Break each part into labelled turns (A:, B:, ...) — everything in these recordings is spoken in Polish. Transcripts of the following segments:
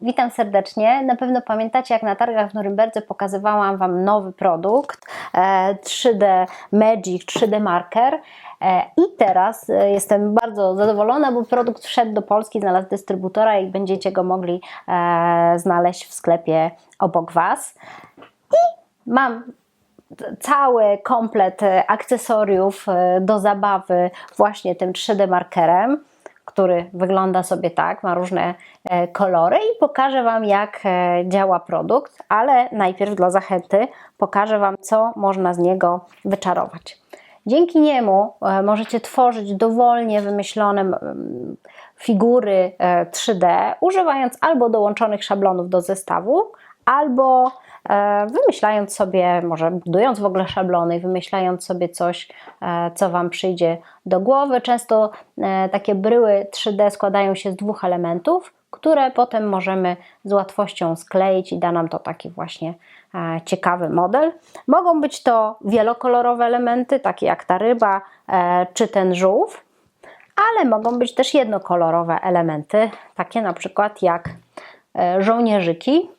A: Witam serdecznie. Na pewno pamiętacie, jak na targach w Norymberdze pokazywałam Wam nowy produkt e, 3D Magic 3D Marker. E, I teraz e, jestem bardzo zadowolona, bo produkt wszedł do Polski, znalazł dystrybutora i będziecie go mogli e, znaleźć w sklepie obok Was. I mam cały komplet e, akcesoriów e, do zabawy właśnie tym 3D markerem, który wygląda sobie tak, ma różne e, kolory i pokażę Wam jak e, działa produkt, ale najpierw dla zachęty pokażę Wam co można z niego wyczarować. Dzięki niemu e, możecie tworzyć dowolnie wymyślone mm, figury e, 3D, używając albo dołączonych szablonów do zestawu, albo wymyślając sobie, może budując w ogóle szablony, wymyślając sobie coś, e, co Wam przyjdzie do głowy. Często e, takie bryły 3D składają się z dwóch elementów, które potem możemy z łatwością skleić i da nam to taki właśnie e, ciekawy model. Mogą być to wielokolorowe elementy, takie jak ta ryba e, czy ten żółw, ale mogą być też jednokolorowe elementy, takie na przykład jak e, żołnierzyki.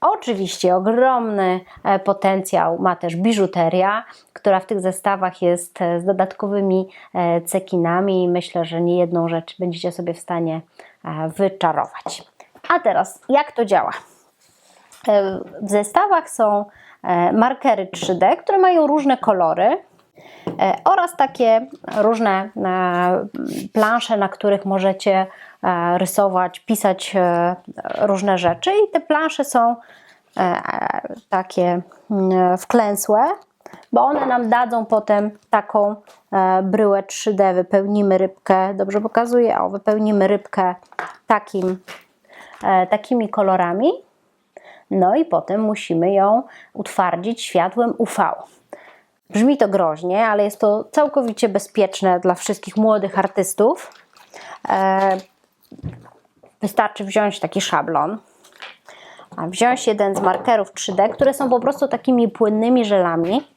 A: Oczywiście ogromny e, potencjał ma też biżuteria, która w tych zestawach jest e, z dodatkowymi e, cekinami i myślę, że nie jedną rzecz będziecie sobie w stanie wyczarować. A teraz, jak to działa? W zestawach są markery 3D, które mają różne kolory oraz takie różne e, plansze, na których możecie e, rysować, pisać e, różne rzeczy. I te plansze są e, takie mm, wklęsłe, bo one nam dadzą potem taką e, bryłę 3D. Wypełnimy rybkę, dobrze pokazuję, o, wypełnimy rybkę takim, e, takimi kolorami. No i potem musimy ją utwardzić światłem UV. Brzmi to groźnie, ale jest to całkowicie bezpieczne dla wszystkich młodych artystów. E, Wystarczy wziąć taki szablon, wziąć jeden z markerów 3D, które są po prostu takimi płynnymi żelami.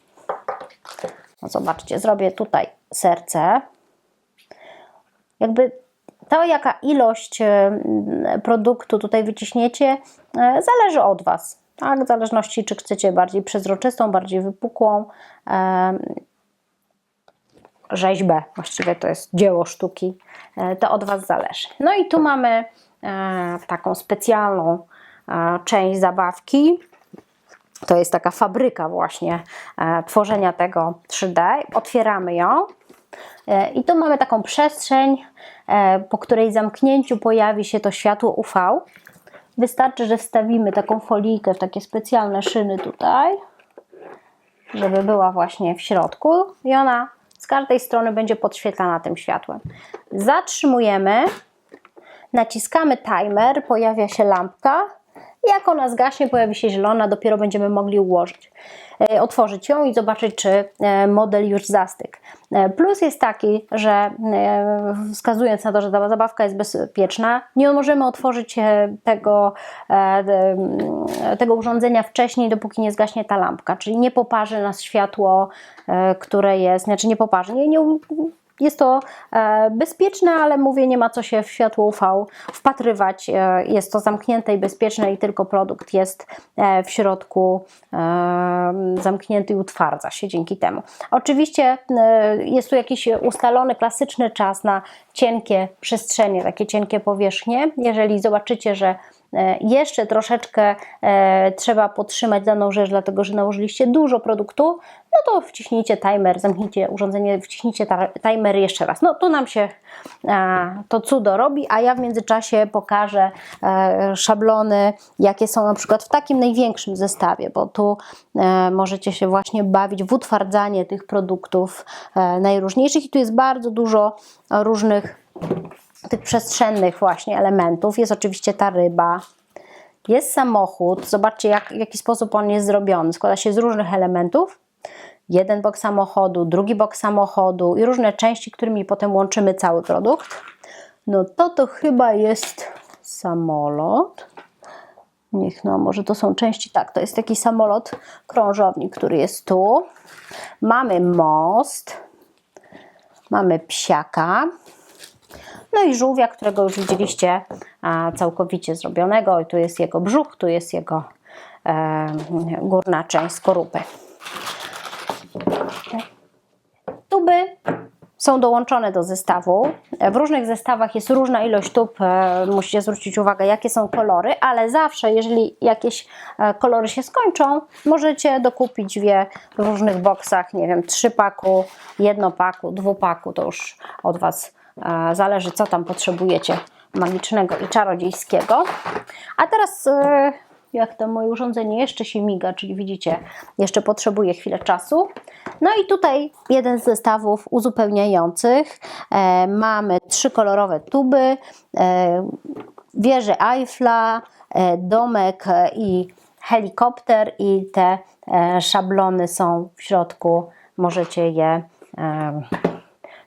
A: No zobaczcie, zrobię tutaj serce. Jakby to, jaka ilość e, produktu tutaj wyciśniecie, e, zależy od Was. Tak? W zależności, czy chcecie bardziej przezroczystą, bardziej wypukłą rzeźbę, właściwie to jest dzieło sztuki, e, to od Was zależy. No i tu mamy e, taką specjalną e, część zabawki. To jest taka fabryka właśnie tworzenia tego 3D. Otwieramy ją i tu mamy taką przestrzeń, po której zamknięciu pojawi się to światło UV. Wystarczy, że wstawimy taką folijkę w takie specjalne szyny tutaj, żeby była właśnie w środku i ona z każdej strony będzie podświetlana tym światłem. Zatrzymujemy, naciskamy timer, pojawia się lampka. Jak ona zgaśnie, pojawi się zielona, dopiero będziemy mogli ułożyć, e, otworzyć ją i zobaczyć, czy e, model już zastygł. E, Plus jest taki, że wskazując na to, że ta zabawka jest bezpieczna, nie możemy otworzyć tego, tego urządzenia wcześniej, dopóki nie zgaśnie ta lampka, czyli nie poparzy nas światło, które jest, znaczy nie poparzy, nie, nie, jest to e, bezpieczne, ale mówię, nie ma co się w światło UV wpatrywać. E, jest to zamknięte i bezpieczne i tylko produkt jest e, w środku zamknięty i utwardza się dzięki temu. Oczywiście jest tu jakiś ustalony, klasyczny czas na cienkie przestrzenie, takie cienkie powierzchnie. Jeżeli zobaczycie, że jeszcze troszeczkę e, trzeba podtrzymać daną rzecz, dlatego że nałożyliście dużo produktu, no to wciśnijcie timer, zamknijcie urządzenie, wciśnijcie timer jeszcze raz. No to nam się a, to cudo robi, a ja w międzyczasie pokażę e, szablony, jakie są na przykład w takim największym zestawie, bo tu e, możecie się właśnie bawić w utwardzanie tych produktów e, najróżniejszych i tu jest bardzo dużo różnych tych przestrzennych właśnie elementów. Jest oczywiście ta ryba, jest samochód. Zobaczcie, jak, w jaki sposób on jest zrobiony. Składa się z różnych elementów. Jeden bok samochodu, drugi bok samochodu i różne części, którymi potem łączymy cały produkt. No to to chyba jest samolot. Niech no, może to są części, tak, to jest taki samolot krążownik, który jest tu. Mamy most, mamy psiaka, No i żółwia, którego już widzieliście całkowicie zrobionego. I tu jest jego brzuch, tu jest jego e, górna część skorupy. Tuby są dołączone do zestawu. W różnych zestawach jest różna ilość tub. e, Musicie zwrócić uwagę, jakie są kolory, ale zawsze, jeżeli jakieś e, kolory się skończą, możecie dokupić w różnych boksach, nie wiem, trzypaku, jednopaku, dwupaku, to już od Was zależy, co tam potrzebujecie magicznego i czarodziejskiego. A teraz e, jak to moje urządzenie jeszcze się miga, czyli widzicie, jeszcze potrzebuje chwilę czasu. No i tutaj jeden z zestawów uzupełniających. E, mamy trzy kolorowe tuby, e, wieżę Eiffla, e, domek e, i helikopter i te e, szablony są w środku. Możecie je e,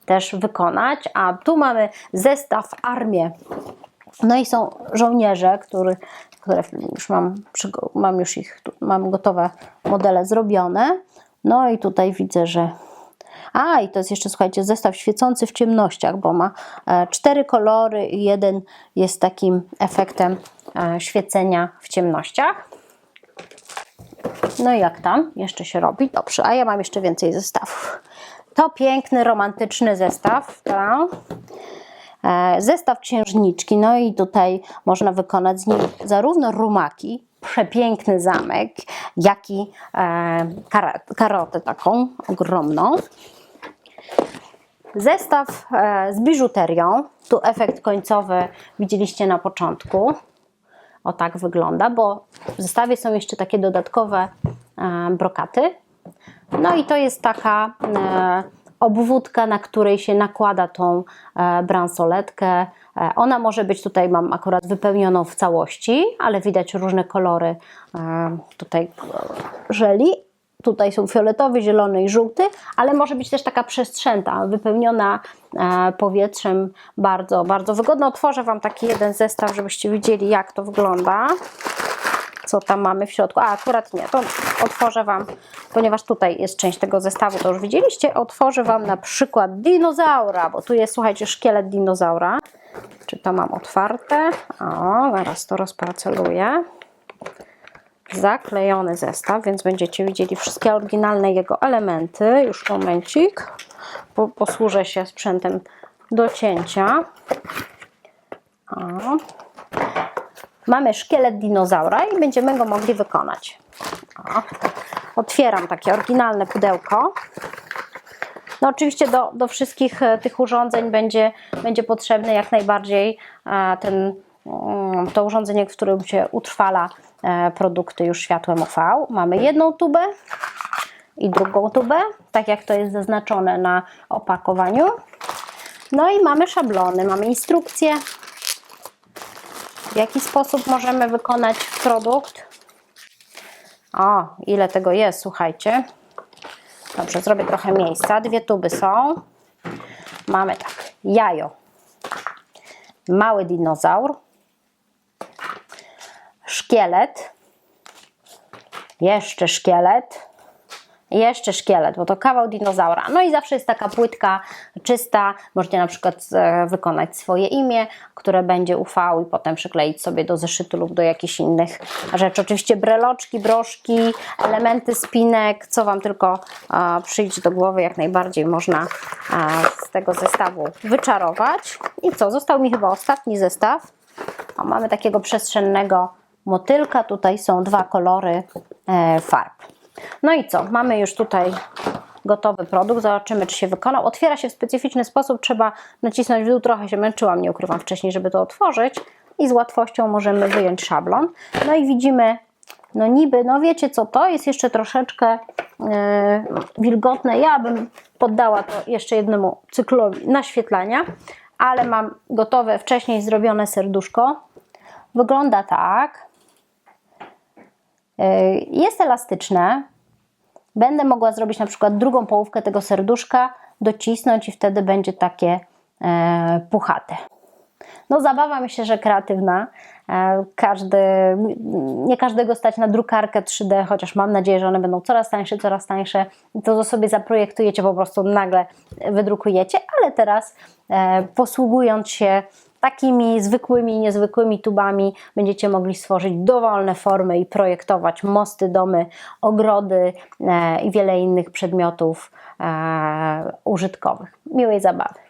A: też wykonać. A tu mamy zestaw armię no i są żołnierze, który, które już mam, mam już ich, mam gotowe modele zrobione. No i tutaj widzę, że. A, i to jest jeszcze, słuchajcie, zestaw świecący w ciemnościach, bo ma e, cztery kolory i jeden jest takim efektem e, świecenia w ciemnościach. No i jak tam? Jeszcze się robi? Dobrze, a ja mam jeszcze więcej zestawów. To piękny, romantyczny zestaw. E, Zestaw księżniczki, no i tutaj można wykonać z nim zarówno rumaki, przepiękny zamek, jak i e, karotę taką ogromną. Zestaw e, z biżuterią, tu efekt końcowy widzieliście na początku. O tak wygląda, bo w zestawie są jeszcze takie dodatkowe e, brokaty. No i to jest taka e, obwódka, na której się nakłada tą e, bransoletkę. E, ona może być tutaj, mam akurat wypełnioną w całości, ale widać różne kolory tutaj żeli. Tutaj są fioletowy, zielony i żółty, ale może być też taka przestrzęta, wypełniona powietrzem. Bardzo, bardzo wygodna. Otworzę Wam taki jeden zestaw, żebyście widzieli, jak to wygląda co tam mamy w środku. A akurat nie, to otworzę Wam, ponieważ tutaj jest część tego zestawu, to już widzieliście, otworzę Wam na przykład dinozaura, bo tu jest, słuchajcie, szkielet dinozaura. Czy to mam otwarte? O, zaraz to rozparceluję. Zaklejony zestaw, więc będziecie widzieli wszystkie oryginalne jego elementy. Już momencik. Po, posłużę się sprzętem do cięcia. O. Mamy szkielet dinozaura i będziemy go mogli wykonać. O, otwieram takie oryginalne pudełko. No oczywiście do, do wszystkich e, tych urządzeń będzie, będzie potrzebny jak najbardziej e, ten, mm, to urządzenie, w którym się utrwala e, produkty już światłem UV. Mamy jedną tubę i drugą tubę, tak jak to jest zaznaczone na opakowaniu. No i mamy szablony, mamy instrukcje, w jaki sposób możemy wykonać produkt. O, ile tego jest, słuchajcie. Dobrze, zrobię trochę miejsca. Dwie tuby są. Mamy tak, jajo, mały dinozaur, szkielet, jeszcze szkielet, jeszcze szkielet, bo to kawał dinozaura. No i zawsze jest taka płytka czysta. Możecie na przykład e, wykonać swoje imię, które będzie UV i potem przykleić sobie do zeszytu lub do jakichś innych rzeczy. Oczywiście breloczki, broszki, elementy spinek, co Wam tylko e, przyjdzie do głowy, jak najbardziej można e, z tego zestawu wyczarować. I co? Został mi chyba ostatni zestaw. O, mamy takiego przestrzennego motylka. Tutaj są dwa kolory farb. No i co? Mamy już tutaj gotowy produkt. Zobaczymy, czy się wykonał. Otwiera się w specyficzny sposób. Trzeba nacisnąć w dół. Trochę się męczyłam, nie ukrywam wcześniej, żeby to otworzyć. I z łatwością możemy wyjąć szablon. No i widzimy, no niby, no wiecie co to? Jest jeszcze troszeczkę yy, wilgotne. Ja bym poddała to jeszcze jednemu cyklowi naświetlania. Ale mam gotowe, wcześniej zrobione serduszko. Wygląda tak. Yy, Jest elastyczne. Będę mogła zrobić na przykład drugą połówkę tego serduszka, docisnąć i wtedy będzie takie e, puchate. no zabawa myślę, że kreatywna. E, Każdy, nie każdego stać na drukarkę 3D, chociaż mam nadzieję, że one będą coraz tańsze, coraz tańsze. To sobie zaprojektujecie, po prostu nagle wydrukujecie, ale teraz e, posługując się takimi zwykłymi, niezwykłymi tubami będziecie mogli stworzyć dowolne formy i projektować mosty, domy, ogrody e, i wiele innych przedmiotów e, użytkowych. Miłej zabawy.